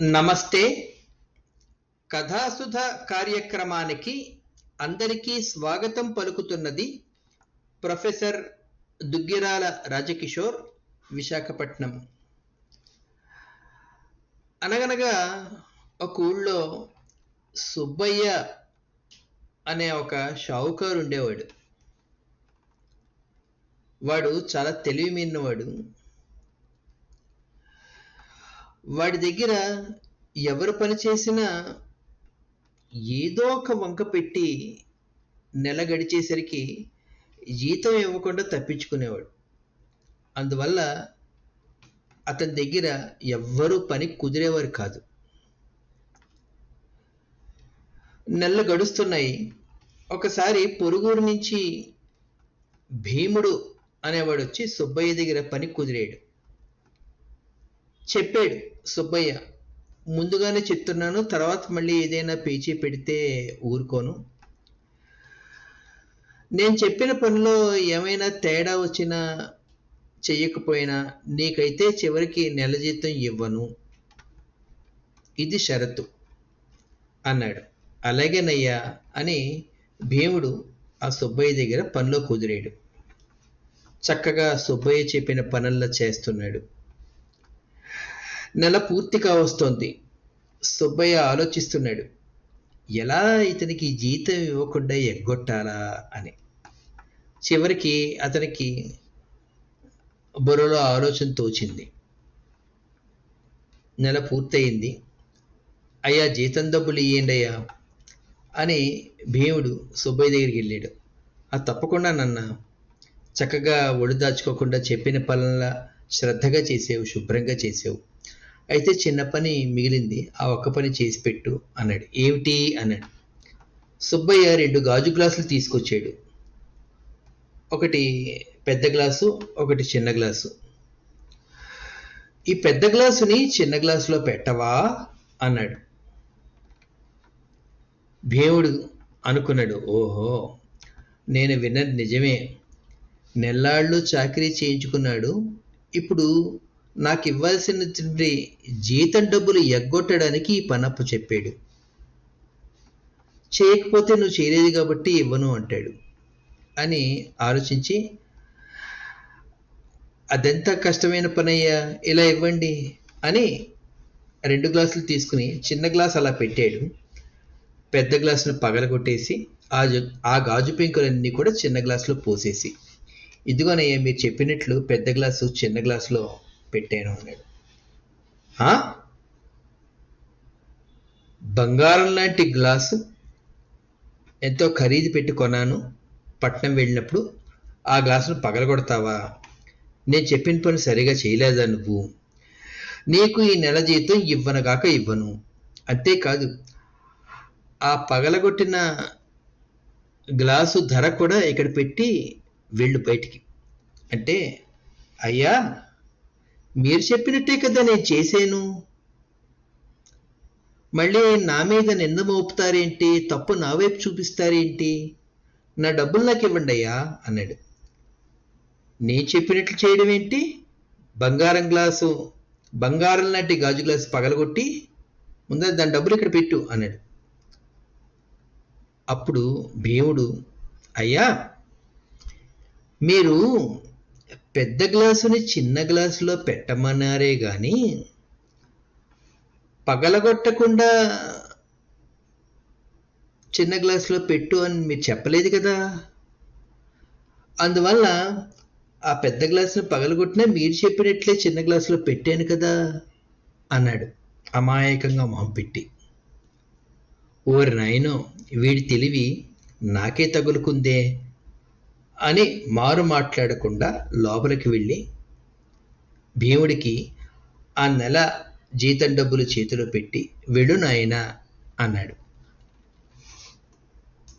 నమస్తే. కథాసుధ కార్యక్రమానికి అందరికీ స్వాగతం పలుకుతున్నది ప్రొఫెసర్ దుగ్గిరాల రాజకిషోర్ విశాఖపట్నం. అనగనగా ఒక ఊళ్ళో సుబ్బయ్య అనే ఒక షావుకారు ఉండేవాడు వాడు చాలా తెలివి మీన్నవాడు వాడి దగ్గర ఎవరు పని చేసినా ఏదో ఒక వంక పెట్టి నెల గడిచేసరికి జీతం ఇవ్వకుండా తప్పించుకునేవాడు. అందువల్ల అతని దగ్గర ఎవ్వరూ పని కుదిరేవారు కాదు. నెలలు గడుస్తున్నాయి. ఒకసారి పొరుగురు నుంచి భీముడు అనేవాడు వచ్చి సుబ్బయ్య దగ్గర పని కుదిరాడు. చెప్పాడు సుబ్బయ్య ముందుగానే చెప్తున్నాను తర్వాత మళ్ళీ ఏదైనా పేచీ పెడితే ఊరుకోను. నేను చెప్పిన పనిలో ఏమైనా తేడా వచ్చినా చెయ్యకపోయినా నీకైతే చివరికి నెల జీతం ఇవ్వను. ఇది షరతు అన్నాడు. అలాగేనయ్యా అని భీముడు ఆ సుబ్బయ్య దగ్గర పనిలో కుదిరాడు. చక్కగా సుబ్బయ్య చెప్పిన పనుల్లో చేస్తున్నాడు. నెల పూర్తిగా వస్తోంది. సుబ్బయ్య ఆలోచిస్తున్నాడు. ఎలా ఇతనికి జీతం ఇవ్వకుండా ఎగ్గొట్టాలా అని. చివరికి అతనికి బుర్రలో ఆలోచన తోచింది. నెల పూర్తయింది. అయ్యా జీతం డబ్బులు ఇయ్యండి అయ్యా అని భీముడు సుబ్బయ్య దగ్గరికి వెళ్ళాడు. ఆ తప్పకుండా నన్న. చక్కగా ఒడి దాచుకోకుండా చెప్పిన పనుల శ్రద్ధగా చేసేవు శుభ్రంగా చేసేవు. అయితే చిన్న పని మిగిలింది. ఆ ఒక్క పని చేసి పెట్టు అన్నాడు. ఏమిటి అన్నాడు. సుబ్బయ్య రెండు గాజు గ్లాసులు తీసుకొచ్చాడు. ఒకటి పెద్ద గ్లాసు ఒకటి చిన్న గ్లాసు. ఈ పెద్ద గ్లాసుని చిన్న గ్లాసులో పెట్టవా అన్నాడు. భీముడు అనుకున్నాడు. ఓహో నేను విన్నది నిజమే. నెల్లాళ్ళు చాకరీ చేయించుకున్నాడు. ఇప్పుడు నాకు ఇవ్వాల్సినటువంటి జీతం డబ్బులు ఎగ్గొట్టడానికి ఈ పనప్పు చెప్పాడు. చేయకపోతే నువ్వు చేయలేదు కాబట్టి ఇవ్వను అంటాడు. అని ఆలోచించి అదెంత కష్టమైన పనయ్యా? ఇలా ఇవ్వండి అని రెండు గ్లాసులు తీసుకుని చిన్న గ్లాస్ అలా పెట్టాడు. పెద్ద గ్లాసును పగలగొట్టేసి ఆ ఆ గాజు పెంకులన్నీ కూడా చిన్న గ్లాసులో పోసేసి ఇదిగోనయ్యా మీరు చెప్పినట్లు పెద్ద గ్లాసు చిన్న గ్లాసులో పెట్టాను అన్నాడు. బంగారం లాంటి గ్లాసు ఎంతో ఖరీదు పెట్టి కొన్నాను. పట్నం వెళ్ళినప్పుడు ఆ గ్లాసును పగలగొడతావా? నేను చెప్పిన పని సరిగా చేయలేదా నువ్వు? నీకు ఈ నెల జీతం ఇవ్వనగాక ఇవ్వను. అంతేకాదు ఆ పగలగొట్టిన గ్లాసు ధర కూడా ఇక్కడ పెట్టి వెళ్ళు బయటికి. అంటే అయ్యా మీరు చెప్పినట్టే కదా నేను చేశాను. మళ్ళీ నా మీద నింద మోపుతారేంటి? తప్పు నా వైపు చూపిస్తారేంటి? నా డబ్బులు నాకు ఇవ్వండి అయ్యా అన్నాడు. నేను చెప్పినట్లు చేయడం ఏంటి? బంగారం గ్లాసు బంగారం లాంటి గాజు గ్లాసు పగలగొట్టి ముందర దాని డబ్బులు ఇక్కడ పెట్టు అన్నాడు. అప్పుడు భీముడు అయ్యా మీరు పెద్ద గ్లాసుని చిన్న గ్లాసులో పెట్టమన్నారే కానీ పగలగొట్టకుండా చిన్న గ్లాసులో పెట్టు అని మీరు చెప్పలేదు కదా. అందువల్ల ఆ పెద్ద గ్లాసును పగలగొట్టినా మీరు చెప్పినట్లే చిన్న గ్లాసులో పెట్టాను కదా అన్నాడు అమాయకంగా మొహం పెట్టి. ఓరి నాయనో వీడి తెలివి నాకే తగులుకుందే. అని మారు మాట్లాడకుండా లోపలికి వెళ్ళి భీముడికి ఆ నెల జీతం డబ్బులు చేతిలో పెట్టి వెడు నాయనా అన్నాడు.